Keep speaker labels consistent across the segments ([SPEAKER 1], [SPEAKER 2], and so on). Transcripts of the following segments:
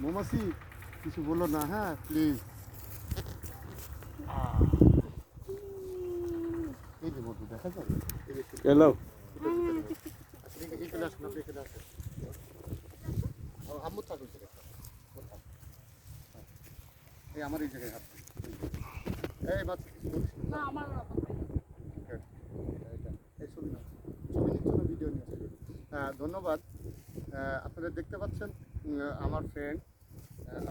[SPEAKER 1] মৌমাছি কিছু বলল না হ্যাঁ প্লিজ এই যে মধু দেখা যাবে
[SPEAKER 2] হ্যালো
[SPEAKER 1] আপনি এখানে আসুন আপনি এখানে আসুন। ও, আম্মু থাকুন এই আমার এই জায়গায় হাত এই কিছু বলিস না।
[SPEAKER 3] আমার।
[SPEAKER 1] এই ছবি নাও। ছবি নিচ্ছ না ভিডিও নিচ্ছ আহ, ধন্যবাদ। আপনারা দেখতে পাচ্ছেন আমার ফ্রেন্ড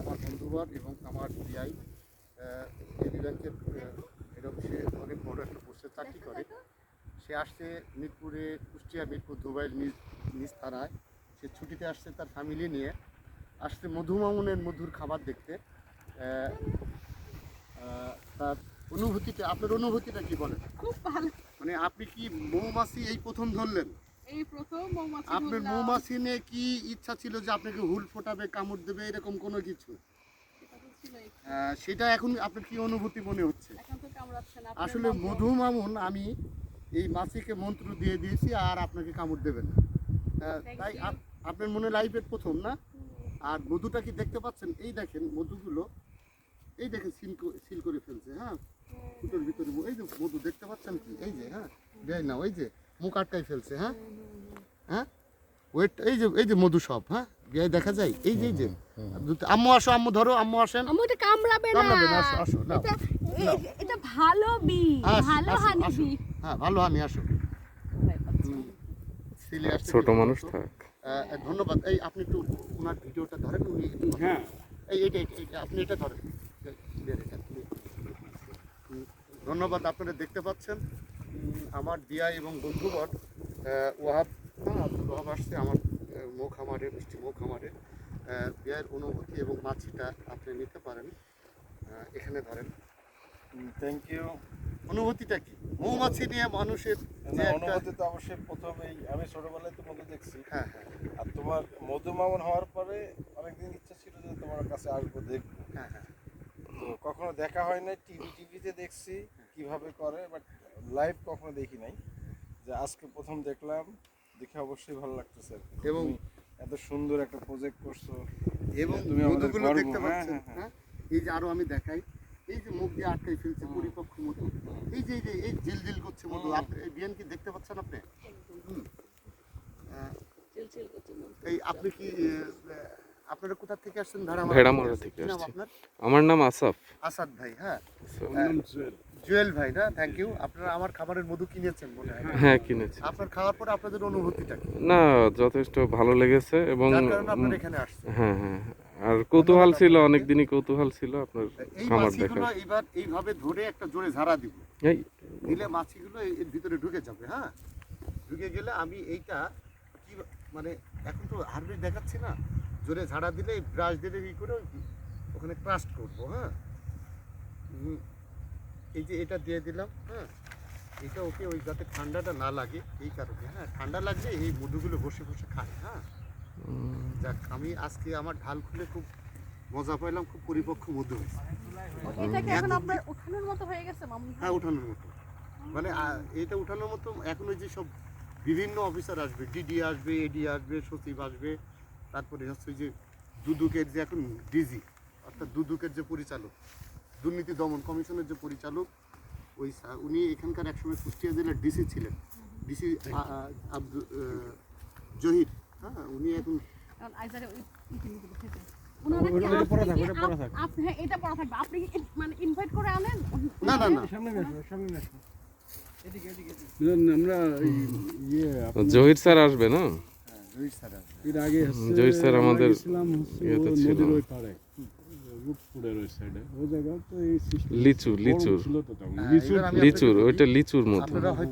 [SPEAKER 1] আমার বন্ধুবর এবং আমার বিআই এবি ব্যাংকের হেড অফিসে অনেক বড় একটা পোস্টে চাকরি করে। সে আসছে মিরপুরে কুষ্টিয়া মিরপুর দুবাইয়ের নিজ নিজ থানায়। সে ছুটিতে আসছে তার ফ্যামিলি নিয়ে। আসছে মধুমামুনের মধুর খাবার দেখতে। তার অনুভূতিটা আপনার অনুভূতিটা কি বলেন?
[SPEAKER 3] খুব ভালো।
[SPEAKER 1] মানে আপনি কি মৌমাছি এই প্রথম ধরলেন?
[SPEAKER 3] এই প্রথম মৌমাছি
[SPEAKER 1] আপনার মৌমাছি নিয়ে কি ইচ্ছা ছিল যে আপনাকে হুল ফোটাবে কামড় দেবে এরকম কোনো কিছু। আহ, সেটা এখন আপনার কি অনুভূতি মনে হচ্ছে? আসলে। মধু মামুন আমি এই মাছিকে মন্ত্র দিয়ে দিয়েছি আর আপনাকে কামড় দেবে না। তাই আপনার মনে লাইফের প্রথম না? আর মধুটা কি দেখতে পাচ্ছেন? এই দেখেন মধুগুলো এই দেখেন সিল করে- সিল করে ফেলছে হ্যাঁ? ফুটোর ভিতরে এই যে মধু দেখতে পাচ্ছেন কি? এই যে হ্যাঁ? দেয় না ওই যে। মুখ আটকাই ফেলছে হ্যাঁ হ্যাঁ ওয়েট এই যে এই যে মধু সব হ্যাঁ বিয়ে দেখা যায় এই যে এই যে দুটো- আম্মু আসো আম্মু ধরো আম্মু আসেন
[SPEAKER 4] আম্মু এটা কামড়াবে না
[SPEAKER 1] কামড়াবে না, আসো, আসো, নাও।
[SPEAKER 4] এটা ভালো বি ভালো হানি বি
[SPEAKER 1] হ্যাঁ ভালো আমি আসো
[SPEAKER 2] ছোট মানুষ থাক
[SPEAKER 1] ধন্যবাদ এই আপনি একটু ওনার ভিডিওটা ধরেন উনি
[SPEAKER 2] হ্যাঁ
[SPEAKER 1] এই এটা এটা- এটা আপনি এটা ধরেন ধন্যবাদ আপনারা দেখতে পাচ্ছেন আমার দিয়া এবং বন্ধুবর ওয়াহাব আব্দুল ওয়াহাব আসছে আমার মুখ আমারে মিষ্টি মুখ আমারে। বিয়ের অনুভূতি এবং মাছিটা আপনি নিতে পারেন। এখানে ধরেন।
[SPEAKER 5] থ্যাংক ইউ
[SPEAKER 1] অনুভূতিটা কি? মৌমাছি নিয়ে মানুষের
[SPEAKER 5] অনুভূতি তো অবশ্যই প্রথমেই আমি ছোটবেলায় তো মধু দেখছি।
[SPEAKER 1] হ্যাঁ হ্যাঁ।
[SPEAKER 5] আর তোমার মধু মামন হওয়ার পরে অনেকদিন ইচ্ছা ছিল যে তোমার কাছে আসব দেখব।
[SPEAKER 1] হ্যাঁ হ্যাঁ।
[SPEAKER 5] কখনো দেখা হয় নাই টিভি টিভিতে দেখছি কীভাবে করে বাট লাইভ কখনো দেখি নাই। যে আজকে প্রথম দেখলাম দেখে অবশ্যই ভালো লাগতেছে আর কি।
[SPEAKER 1] এবং-
[SPEAKER 5] এত সুন্দর একটা প্রজেক্ট করছ।
[SPEAKER 1] এবং
[SPEAKER 5] তুমি আমাদের
[SPEAKER 1] মধুগুলো দেখতে
[SPEAKER 5] হ্যাঁ,
[SPEAKER 1] পাচ্ছেন
[SPEAKER 5] হ্যাঁ, হ্যাঁ।
[SPEAKER 1] হ্যাঁ? এই যে আরও আমি দেখাই এই যে মুখ দিয়ে আটকাই ফেলছে পরিপক্ষ মধু এই যে এই যে এই জিল জিল করছে মধু আপনি বিয়ান কি দেখতে পাচ্ছেন আপনি?
[SPEAKER 3] মন।
[SPEAKER 1] এই আপনি কি আপনারা কোথা থেকে আসছেন?
[SPEAKER 2] ভেড়ামারা থেকে আসছি। আমার নাম আসাফ।
[SPEAKER 1] আসাদ ভাই হ্যাঁ। জুয়েল। ভাই না? থ্যাংক ইউ আপনারা আমার খাবারের মধু কিনেছেন মনে হয়।
[SPEAKER 2] হ্যাঁ কিনেছি।
[SPEAKER 1] আপনার খাওয়ার পরে আপনাদের অনুভূতিটা
[SPEAKER 2] না যথেষ্ট ভালো লেগেছে এবং
[SPEAKER 1] আপনারা এখানে আসছেন।
[SPEAKER 2] হ্যাঁ হ্যাঁ আর কৌতূহল ছিল অনেক দিনই কৌতূহল ছিল আপনার
[SPEAKER 1] এই
[SPEAKER 2] খামার দেখার।
[SPEAKER 1] এবার এইভাবে ধরে একটা জোরে ঝাড়া দিব।
[SPEAKER 2] এই।
[SPEAKER 1] দিলে মাছিগুলো এর ভিতরে ঢুকে যাবে হ্যাঁ? ঢুকে গেলে আমি এইটা কি মানে এখন তো হারভেস্ট দেখাচ্ছি না। জোরে ঝাড়া দিলে ব্রাশ দিলে ই করে ওখানে ক্রাস্ট করব হ্যাঁ? এই যে এটা দিয়ে দিলাম হ্যাঁ? এটা ওকে ওই যাতে ঠান্ডাটা না লাগে এই কারণে হ্যাঁ? ঠান্ডা লাগলে এই মধুগুলো বসে বসে খায় হ্যাঁ? যাক আমি আজকে আমার ঢাল খুলে খুব মজা পাইলাম খুব পরিপক্ক মধু হয়েছে।
[SPEAKER 3] এটা কি এখন
[SPEAKER 1] এত-
[SPEAKER 3] আপনার ওঠানোর মতো হয়ে গেছে
[SPEAKER 1] হ্যাঁ উঠানোর মতো। মানে এটা উঠানোর মতো এখন ওই যে সব বিভিন্ন অফিসার আসবে ডিডি আসবে এডি আসবে সচিব আসবে তারপরে হচ্ছে ওই যে দুদুকের যে এখন ডিজি অর্থাৎ দুদুকের যে পরিচালক দুর্নীতি দমন কমিশনের যে পরিচালক ওই উনি এখানকার একসময় কুষ্টিয়া জেলার ডিসি ছিলেন। ডিসি আব্দুল জহির হ্যাঁ উনি এখন
[SPEAKER 3] এখন আইজারে ওই ইটি নিতে বসেছে। ওনারা কি আপনি কি আপ- আপনি হ্যাঁ, এটা আপনি কি মানে ইনভাইট করে আনেন?
[SPEAKER 1] না না না
[SPEAKER 6] আমরা এই ইয়ে
[SPEAKER 2] জহির স্যার আসবে না?
[SPEAKER 6] এর আগে
[SPEAKER 2] জহির স্যার আমাদের ইয়েতে ছিল। লিচু লিচুর।
[SPEAKER 1] হ্যাঁ,
[SPEAKER 6] লিচুর
[SPEAKER 2] লিচুর ওইটা লিচুর মতো।